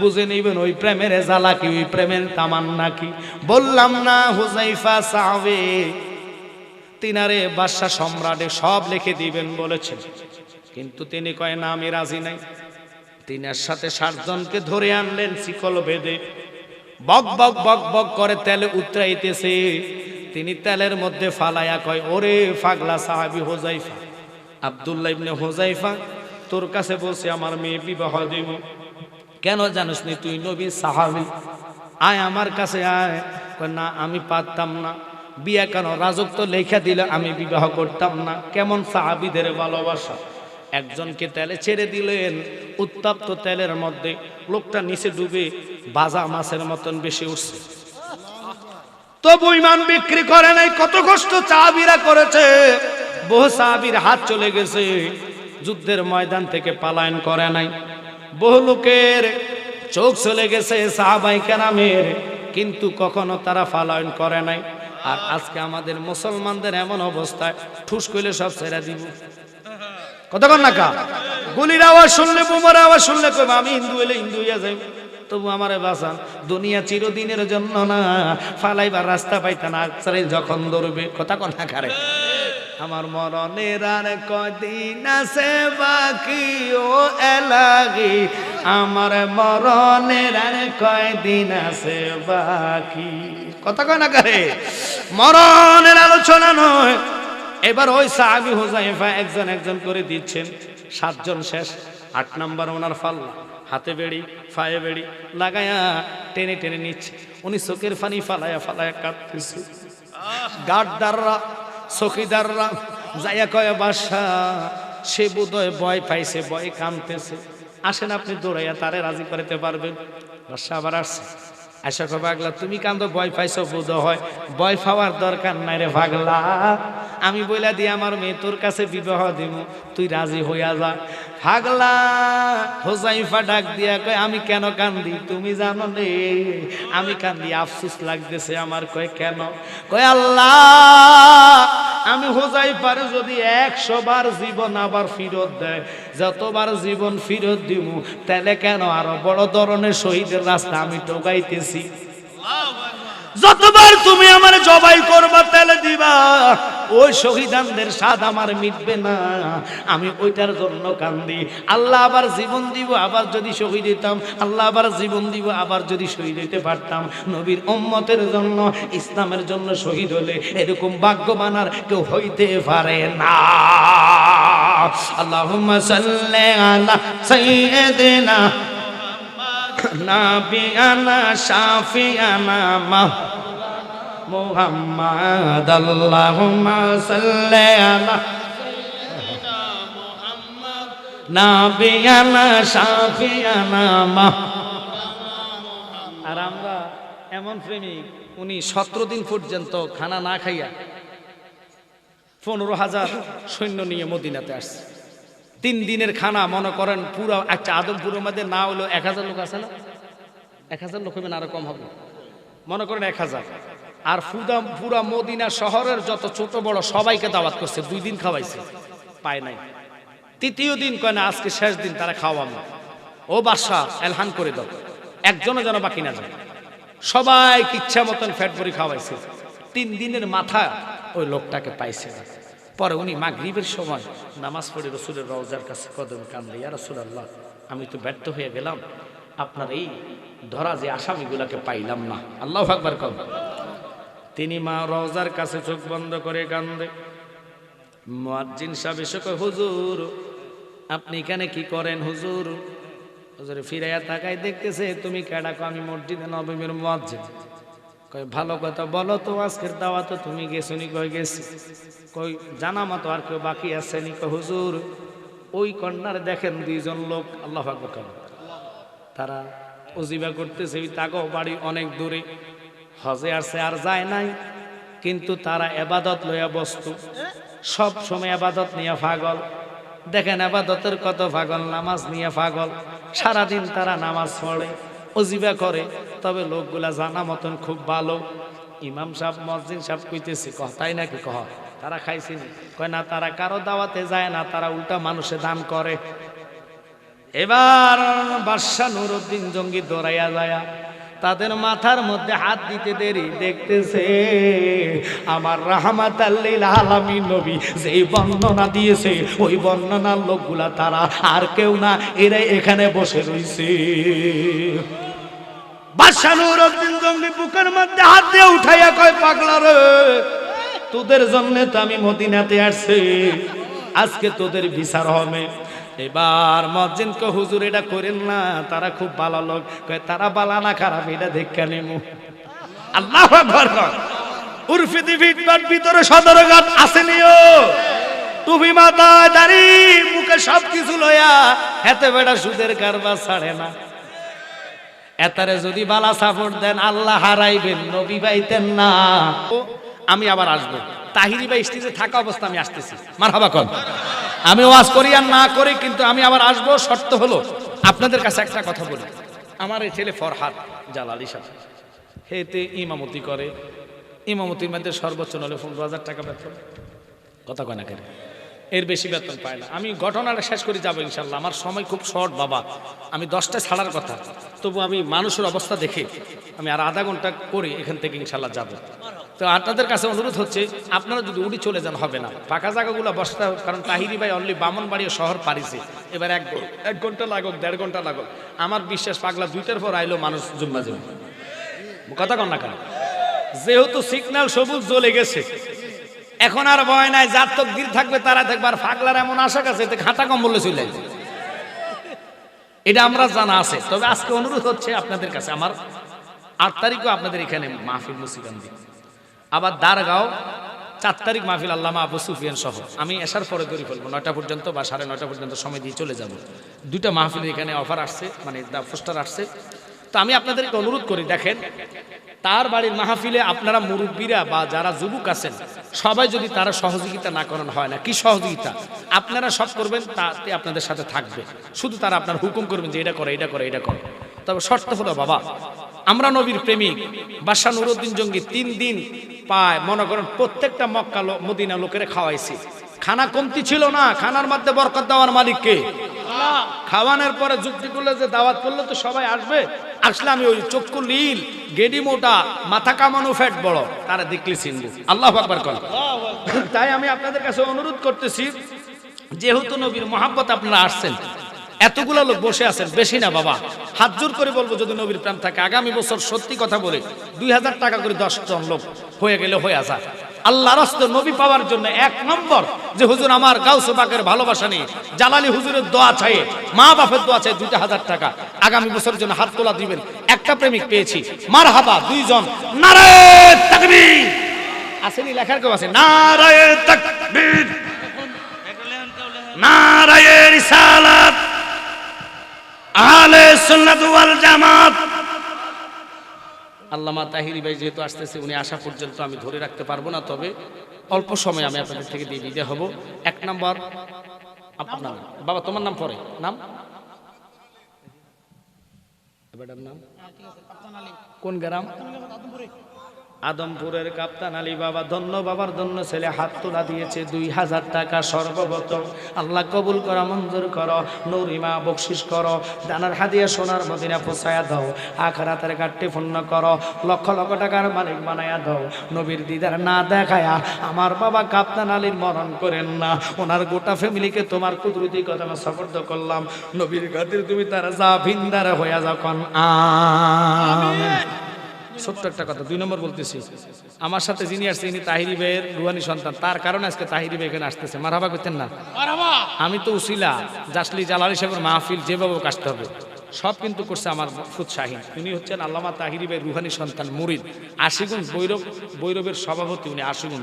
বুঝে নিবেন ওই প্রেমের জ্বালা কি, ওই প্রেমের তামান্না কি? বললাম না হুজাইফা সাহাবে। তিনারে বাদশা সম্রাটে সব লিখে দিবেন বলেছেন। কিন্তু তিনি কয়, না, আমি রাজি নাই। তিনার সাথে সাতজনকে ধরে আনলেন শিকল বেঁধে। বক বক বক বক করে তেলে উতরাইতেছে। তিনি তেলের মধ্যে ফালায়া কয়, ওরে ফাগলা সাহাবি হোজাইফা আব্দুল্লাহ ইবনে হোজাইফা তোর কাছে বসে আমার মেয়ে বিবাহ দিব। কেন জানিস নি তুই নবী সাহাবি? আয় আমার কাছে আয়। না, আমি পারতাম না। বিয়া কেন? রাজত্ব লেখা দিলে আমি বিবাহ করতাম না। কেমন সাহাবিদের ভালোবাসা। একজনকে তেলে ছেড়ে দিলেন, উত্তপ্ত তেলের মধ্যে। লোকটা নিচে ডুবে বাজা মাছের মতন বেশি উঠছে। তবু ইমান বিক্রি করে নাই, কত কষ্ট চাবিরা করেছে। বহু সাহাবির হাত চলে গেছে। যুদ্ধের ময়দান থেকে পালায়ন করে নাই। বহু লোকের চোখ চলে গেছে সাহাবাই কেরামের, কিন্তু কখনো তারা পালায়ন করে নাই। আর আজকে আমাদের মুসলমানদের এমন অবস্থায় ঠুস করলে সব ছেড়ে দিব। কতক্ষণ না কা গুলির আওয়াজ শুনলে, বোমার আওয়াজ শুনলে কইবা, আমি হিন্দু হইলে হিন্দু হইয়া যাই তবু আমারে বাঁচান, দুনিয়া চিরদিনের জন্য না, ফালাইবার রাস্তা পাইতা না যখন ধরবে। কথা কথা খারে আমার মরণের আর কদিন আছে বাকি ও এলাগি। আমার মরণের আর কয়দিন আছে বাকি। কথা কয় না করে? মরণের আলোচনা নয়। এবার ওই সাহাবি হুজাইফা একজন একজন করে দিচ্ছেন। সাতজন শেষ। আট নাম্বার ওনার ফাল্লা হাতে বেড়ি ফায়ে বেড়ি লাগায়া টেনে টেনে নিচ্ছে। উনি চোখের ফানি ফালায়া ফালায়া কাঁদতেছে। গার্ডদাররা চকিদাররা যাইয়া কয় বাসা সে বোধহয় ভয় পাইছে, ভয় কামতেছে। আসেন আপনি দৌড়াইয়া তারে রাজি করাতে পারবেন। বাসা আবার আসছে। আশা কো পাগলা, তুমি কান্দ ভয় পাইছো বোধ হয়। ভয় পাওয়ার দরকার নাই রে পাগলা। আমি বইলা দিয়ে আমার মেয়ে তোর কাছে বিবাহ দিব তুই রাজি হইয়া যা। পাগলা, হোজাইফা ডাক দিয়া কয়, আমি কেন কান্দি, তুমি জানো নে? আমি কান্দি, আফসোস লাগতেছে আমার, কয়, কেন? কয়, আল্লাহ আমি হোজাইফার যদি একশো বার জীবন আবার ফিরত দেয় যতবার জীবন ফিরত দিব তাহলে কেন আরও বড় ধরনের শহীদের রাস্তা আমি টোকাইতেছি যতবার তুমি আমার জবাই করবা তাহলে দিবা। ওই শহীদানদের স্বাদ আমার মিটবে না। আমি ওইটার জন্য কান্দি। আল্লাহ আবার জীবন দিব, আবার যদি শহীদ হইতাম। আল্লাহ আবার জীবন দিব, আবার যদি শহীদ হইতে পারতাম। নবীর উম্মতের জন্য, ইসলামের জন্য শহীদ হলে এরকম ভাগ্যবান আর কেউ হইতে পারে না। আল্লাহুম্মা সাল্লি আলা সাইয়্যিদিনা নাবিয়ানা শাফিয়ানা মাহ মুহাম্মদ আল্লাহুম্মা সাল্লি আলা নাবিয়ানা শাফিয়ানা মাহ আর আমরা এমন প্রেমিক, উনি সতেরো দিন পর্যন্ত খানা না খাইয়া পনেরো হাজার সৈন্য নিয়ে মদিনাতে আসছে। তিন দিনের খানা, মনে করেন, পুরো একটা আদমপুরের মধ্যে না হলো এক হাজার লোক আছে না? এক হাজার লোক হইবেন আরও কম হবে? মনে করেন এক হাজার। আর ফুদা পুরা মদিনা শহরের যত ছোট বড় সবাইকে দাওয়াত করছে, দুই দিন খাওয়াইছে। পায় নাই। তৃতীয় দিন কয় না, আজকে শেষ দিন, তারা খাওয়াবো ও বাদশাহ, এলহান করে দাও। একজনও যেন বাকি না যায়। সবাই ইচ্ছা মতন ফ্যাট ভরি খাওয়াইছে। তিন দিনের মাথা ওই লোকটাকে পাইছে না। পরে উনি মাগরিবের সময় নামাজ পড়ে রসুলের রওজার কাছে কদম কান্দে ইয়া রসুল আল্লাহ আমি তো ব্যর্থ হয়ে গেলাম। আপনার এই ধরা যে আসামিগুলাকে পাইলাম না। আল্লাহ আকবার কম তিনি মা রওজার কাছে চোখ বন্ধ করে কান্দে। মুয়াজ্জিন সাহেব এসে হুজুর, আপনি এখানে কি করেন হুজুর? হুজুর ফিরাইয়া তাকাই দেখতেছে, তুমি কেডাকো আমি মসজিদে নবমীর মুয়াজ্জিন। কয়, ভালো কথা বলো তো, আজকের দাওয়া তো তুমি গেছো নি গেছি? কই জানা মতো আর কেউ বাকি আছে নি? হুজুর, ওই কন্যার দেখেন দুইজন লোক, আল্লাহ তারা অজিবা করতেছে তাগো বাড়ি অনেক দূরে। হজে আসছে আর যায় নাই, কিন্তু তারা এবাদত লইয়া বস্তু। সব সময় আবাদত নিয়ে পাগল। দেখেন আবাদতের কত পাগল, নামাজ নিয়ে পাগল। সারাদিন তারা নামাজ পড়ে, অজিবা করে, তবে লোকগুলা জানা মতন খুব ভালো। ইমাম সাহেব, মসজিদ সাহেব কইতেছে কথাই নাকি কহ? তারা খাইছে? কয়, না, তারা কারও দাওয়াতে যায় না, তারা উল্টা মানুষে দান করে। এবার বাদশাহ নুরুদ্দিন জঙ্গি দৌড়াইয়া যায় তাদের মাথার মধ্যে হাত দিতে দেরি। দেখতেছে, আমার রাহমাত আলামী নবী যেই বর্ণনা দিয়েছে, ওই বর্ণনার লোকগুলা তারা আর কেউ না, এরাই এখানে বসে জঙ্গি বুকের মধ্যে হাত দিয়ে উঠাইয়া কয় তোদের জন্য তো আমি মদিনাতে আসছি। আজকে তোদের বিচার হবে। এবার মসজিদ কে হুজুর এটা করেন না, তারা খুব ভালো লোক। কয়, তারা বালা না খারাপ, এটা দেখে নেমু। আল্লাহ। উর্ফি দিভিট বাট ভিতরে সদর গাছ আসেনিও টুপি মাথায় দাড়ি, মুখে সব কিছু লয়া, হেতে বেড়া সুদের কারবার ছাড়ে না। এতারে যদি বালা সাপোর্ট দেন, আল্লাহ হারাইবেন, নবী পাইতেন না। আমি আবার আসব। তাহিরি বা স্টেজে থাকা অবস্থা আমি আসতেছি। মার হাবা আমি ওয়াজ করি আর না করি, কিন্তু আমি আবার আসব, শর্ত হলো আপনাদের কাছে একটা কথা বলি। আমার এই ছেলে ফরহাদ জালালি সাহেব। হেতে ইমামতি করে। ইমামতির মধ্যে সর্বোচ্চ নলে পনেরো হাজার টাকা বেতন। কথা কয় না কেন? এর বেশি বেতন পায় না। আমি ঘটনাটা শেষ করে যাব ইনশাল্লাহ। আমার সময় খুব শর্ট, বাবা। আমি দশটা ছাড়ার কথা। তবু আমি মানুষের অবস্থা দেখে আমি আর আধা ঘণ্টা করে এখান থেকে ইনশাল্লাহ যাব। তো আপনাদের কাছে অনুরোধ হচ্ছে, আপনারা যদি উড়ি চলে যান, হবে না। ফাঁকা জায়গাগুলো বসতে হবে, কারণ তাহিরি ভাই অনলি বামনবাড়ি শহর পারিছে এবার এক এক ঘণ্টা লাগুক, দেড় ঘণ্টা লাগুক। আমার বিশ্বাস, পাগলা দুইটার পর আইলো মানুষ জুম্মা জুম্মা। কথা কন না কেন? যেহেতু সিগন্যাল সবুজ জ্বলে গেছে। এখন আর ভয় নাই, যার তো দিল থাকবে তারা থাকবে আর ফাগলার এমন আশা আছে এতে খাতা কম্বলে চলে এটা আমরা জানা আছে। তবে আজকে অনুরোধ হচ্ছে আপনাদের কাছে, আমার আট তারিখও আপনাদের এখানে মাহফিল মুসিকান্দি আবার দারগাঁও, চার তারিখ মাহফিল আল্লামা আবু সুফিয়ান সহ। আমি এসার পরে দড়ি ফেলব, নয়টা পর্যন্ত বা সাড়ে নয়টা পর্যন্ত সময় দিয়ে চলে যাব। দুইটা মাহফিল এখানে অফার আসছে মানে দা পোস্টার আসছে। তো আমি আপনাদেরকে অনুরোধ করি, দেখেন, তার বাড়ির মাহফিলে আপনারা মুরব্বীরা বা যারা যুবক আছেন, সবাই যদি তারা সহযোগিতা না করানো, হয় না। কি সহযোগিতা? আপনারা সব করবেন, তাতে আপনাদের সাথে থাকবে। শুধু তারা আপনার হুকুম করবেন যে এটা করে এটা করে এটা করে। তবে শর্ত হলো, বাবা আমরা নবীর প্রেমিক, বাদশাহ নুরুদ্দিন জঙ্গি তিন দিন পায়, মনে করেন প্রত্যেকটা মক্কা মদিনা লোকের খাওয়াইছি। খানা কমতি ছিল না, খানার মধ্যে বরকত দেওয়ার মালিককে। খাওয়ানোর পরে যুক্তি করলে যে দাওয়াত করলে তো সবাই আসবে। আসলে আমি ওই চক্ষু লীল গেডি মোটা, মাথা কামানো ফ্যাট বড়, তারা দেখলে চিনবো। আল্লাহ আকবার কর তাই আমি আপনাদের কাছে অনুরোধ করতেছি, যেহেতু নবীর মহাব্বত আপনারা আসছেন এতগুলো লোক বসে আছেন, বেশি না বাবা। হাত জোর করে বলব যদি নবীর প্রেম থাকে। আগামী বছর সত্যি কথা বলে দুই হাজার টাকা করে দশ জন লোক হয়ে গেলে হয়ে আসা আল্লাহ রাস্ত নবী পাওয়ার জন্য এক নম্বর যে হুজুর আমার গাউসে পাকের ভালোবাসা নেই, জালালি হুজুরের দোয়া চাই মা বাপের দোয়া চাই দুইটা হাজার টাকা আগামী বছরের জন্য হাত তোলা দিবেন। একটা প্রেমিক পেয়েছি। মার হাবা দুইজন আসেনি, লেখার কেউ আছে? নারায় তাকবীর। নারায় রিসালাত আহলে সুন্নাত ওয়াল জামাত। আল্লামা তাহিরি ভাই যেহেতু আসতেছে উনি আসা পর্যন্ত আমি ধরে রাখতে পারব না তবে অল্প সময় আমি আপনাদের থেকে দিয়ে বিদায় হব। এক নম্বর আপনার বাবা তোমার নাম পরে? নাম? নাম? কোন গ্রাম? আদমপুরের কাপ্তান আলী বাবা ধন্য বাবার ধন্য ছেলে হাত তোলা দিয়েছে দুই হাজার টাকা সর্বগত আল্লাহ কবুল করা, মঞ্জুর করো, নৌরিমা বকশিস করো, দানার হাদিয়া সোনার মদিনা পোষায়া দাও, আখরাতের কাটতে পূর্ণ করো, লক্ষ লক্ষ টাকার মালিক বানায়া দাও। নবীর দিদার না দেখায়া আমার বাবা কাপ্তান আলীর মরণ করেন না। ওনার গোটা ফ্যামিলিকে তোমার কুদরতি কথা আমি সফর্দ করলাম। নবীর খাতির তুমি তারা যা ভিন্দার হইয়া যখন, আমিন। ছোট্ট একটা কথা দুই নম্বর বলতেছি। আমার সাথে যিনি আসছে ইনি তাহিরি ভাইয়ের রুহানি সন্তান তার কারণে আজকে তাহিরি ভাই এখানে আসতেছে। মারাবা করতেন না। আমি তো উসিলা জাসলি জালালি সাহেবের মাহফিল যেভাবে কাটতে হবে। সব কিন্তু করছে আমার উৎসাহী শাহিন। তিনি হচ্ছেন আল্লামা তাহিরি ভাই রুহানি সন্তান মুরিদ। আশিগুন বৈরব বৈরবের সভাপতি উনি আশিগুন